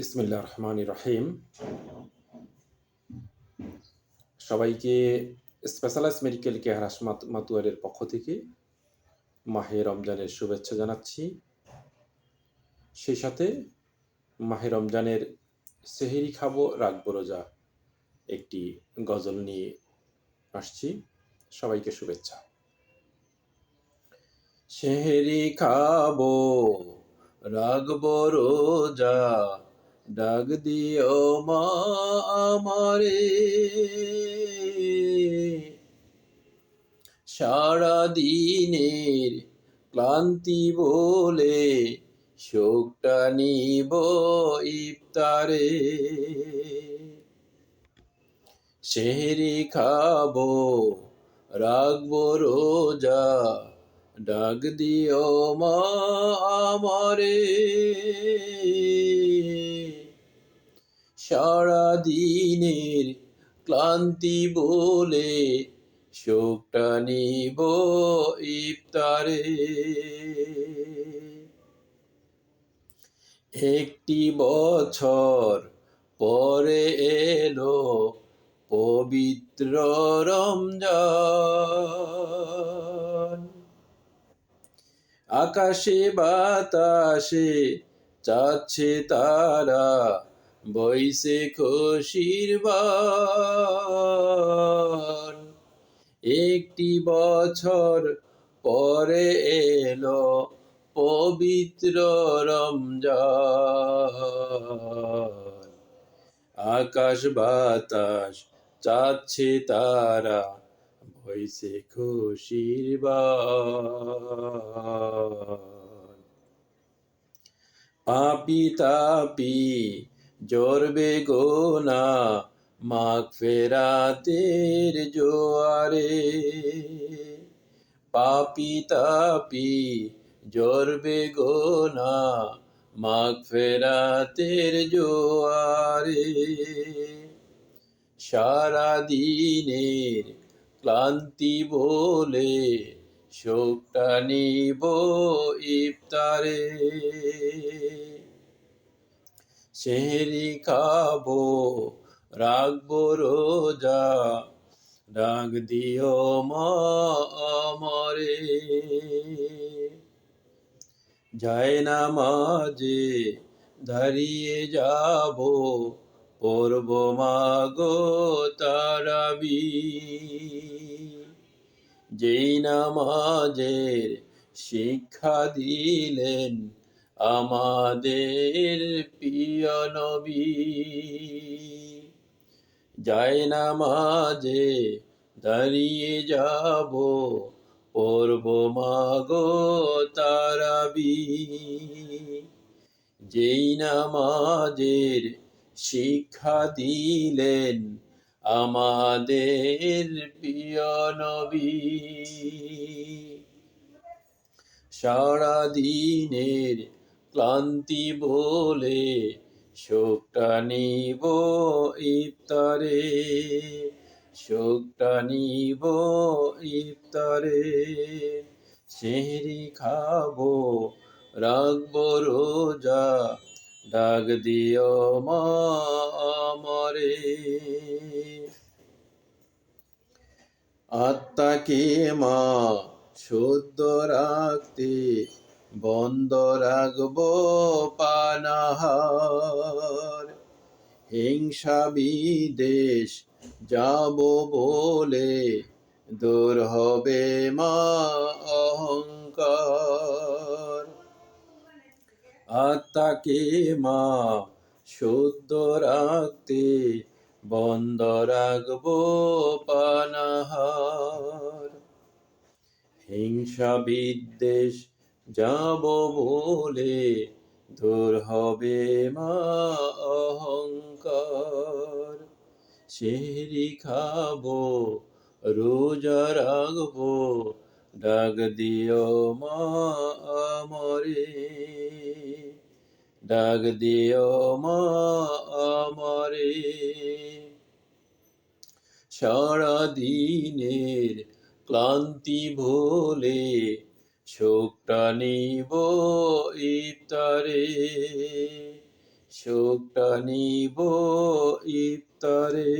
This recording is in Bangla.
বিসমিল্লা রহমান রহিম সবাইকে স্পেশালাইজ মেডিকেল কেয়ার হাসমাত মাতুয়ারের পক্ষ থেকে মাহে রমজানের শুভেচ্ছা জানাচ্ছি। সেই সাথে মাহে রমজানের সেহেরি খাব, রাখব রোজা একটি গজল নিয়ে আসছি। সবাইকে শুভেচ্ছা। সেহেরি খাব, রাখব রোজা ডাক দিও মা আমারে। সারা দিনের ক্লান্তি বলে শোকটা নিব ইফতারে। শেহরি খাব, রাখব রোজা, ডাক দিও মা আমারে। সারা দিনের ক্লান্তি বলে শোকটা নিব ইফতারে। একটি বছর পরে এলো পবিত্র রমজান। আকাশে বাতাসে চাচ্ছে তারা বইসে খুশির একটি বছর পরে এলো পবিত্র রমজান। আকাশ বাতাস চাচ্ছে তারা বইসে খুশির বান। পাপি তাপি জোরবে গোনা মাগ ফেরাতের জোয়ারে। পাপি তাপি জোরবে গোনা মাগ ফেরাতের জোয়ারে। সারা দিনের ক্লান্তি বলে শোকটা নিব ইফতারে। শেহরি খাব, রাখব রোজা ডাক দিও মা আমারে যায় না মাঝে দাঁড়িয়ে যাব, পড়ব মাগো তারাবি। যেই নামাজের শিক্ষা দিলেন আমাদের প্রিয় নবী। যায় না মাঝে দাঁড়িয়ে যাব, পড়ব মাগো তারাবি। যেই নামাজের শিক্ষা দিলেন আমাদের প্রিয় নবী। সারা দিনের ক্লান্তি বলে শোকটা নিব ইফতারে, শোকটা নিব ইফতারে। শেহরি খাব, রাখব রোজা, ডাক দিও মা আমারে। আত্মাকে মা শুদ্ধ রাখতে বন্ধ রাখব পানাহার। হিংসা বিদেশ যাব বলে দূর হবে মা অহংকার। আত্মাকে মা শুদ্ধ রাখতে বন্ধ রাখব পানাহার। হিংসা বিদ্বেষ যাব বলে দূর হবে মা অহংকার। শেহরি খাব, রোজা রাখব, ডাক দিও মা আমরে। ডাক দিও মা আমারে। সারা দিনের ক্লান্তি ভুলে শোকটা নিব ইফতারে শোকটা নিব ইফতারে।